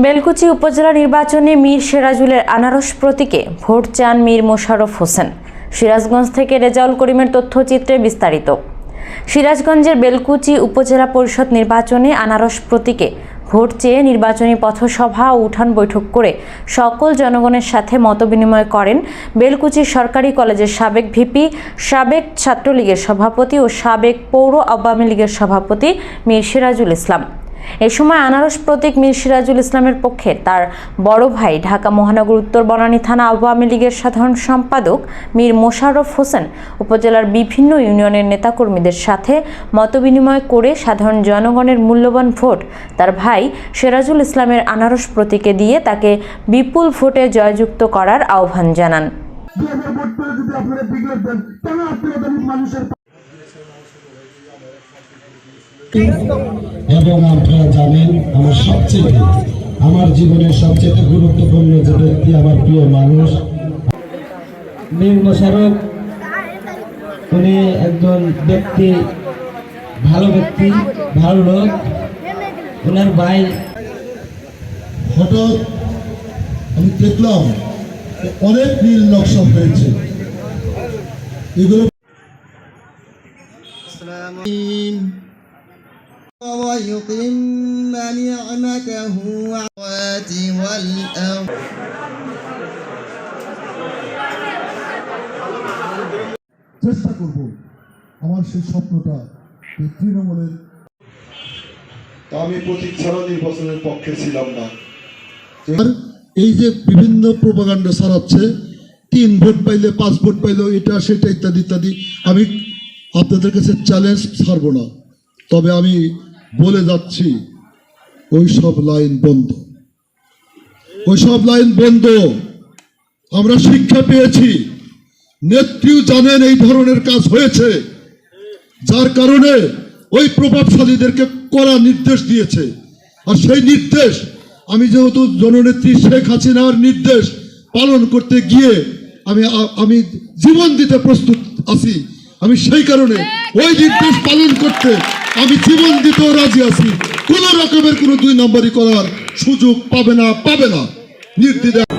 বেলকুচি উপজেলা নির্বাচনে মীর সিরাজুলের আনারস প্রতীকে ভোট চান মীর মোশাররফ হোসেন। সিরাজগঞ্জ থেকে রেজাউল করিমের তথ্যচিত্রে বিস্তারিত। সিরাজগঞ্জের বেলকুচি উপজেলা পরিষদ নির্বাচনে আনারস প্রতীকে ভোট চেয়ে নির্বাচনী পথসভা ও উঠান বৈঠক করে সকল জনগণের সাথে মতবিনিময় করেন বেলকুচি সরকারি কলেজের সাবেক ভিপি, সাবেক ছাত্রলীগের সভাপতি ও সাবেক পৌর আওয়ামী লীগের সভাপতি মীর সিরাজুল ইসলাম। এ সময় আনারস প্রতীক মীর সিরাজুল ইসলামের পক্ষে তার বড় ভাই ঢাকা মহানগর উত্তর বনানী থানা আওয়ামী লীগের সাধারণ সম্পাদক মীর মোশাররফ হোসেন উপজেলার বিভিন্ন ইউনিয়নের নেতাকর্মীদের সাথে মতবিনিময় করে সাধারণ জনগণের মূল্যবান ভোট তার ভাই সিরাজুল ইসলামের আনারস প্রতীকে দিয়ে তাকে বিপুল ভোটে জয়যুক্ত করার আহ্বান জানান। এবং আপনারা জানেন, আমার সবচেয়ে আমার জীবনের সবচেয়ে গুরুত্বপূর্ণ যে ব্যক্তি আমার প্রিয় মানুষ। মীর মোশারফ উনি একজন ব্যক্তি, ভালো ব্যক্তি, ভালো লোক। ওনার ভাই হঠাৎ আমি দেখলাম, অনেক নীল নকশা হয়েছে। এগুলো ويتم نعمته والسماوات والأرض চেষ্টা করব আমার সেই স্বপ্নটা এই তৃণমূলের তা আমি প্রতীক ছাড়া নির্বাচনের পক্ষে ছিলাম না আর এই যে বিভিন্ন প্রোপাগান্ডা ছড়াচ্ছে তিন ভোট পাইলে পাঁচ ভোট পাইলে এটা সেটা ইত্যাদি ইত্যাদি আমি আপনাদের কাছে চ্যালেঞ্জ ছাড়বো না তবে আমি বলে যাচ্ছি, ওই সব লাইন বন্ধ। ওই সব লাইন বন্ধ। আমরা শিক্ষা পেয়েছি। নেত্রীও জানেন এই ধরনের কাজ হয়েছে। যার কারণে ওই প্রভাবশালীদেরকে কড়া নির্দেশ দিয়েছে। আর সেই নির্দেশ, আমি যেহেতু জননেত্রী শেখ হাসিনার নির্দেশ পালন করতে গিয়ে আমি আমি জীবন দিতে প্রস্তুত আছি, আমি সেই কারণে ওই নির্দেশ পালন করতে আমি জীবন দিতেও রাজি আছি। কোনো রকমের কোনো দুই নম্বরই করার সুযোগ পাবে না পাবে না। নির্দ্বিধায়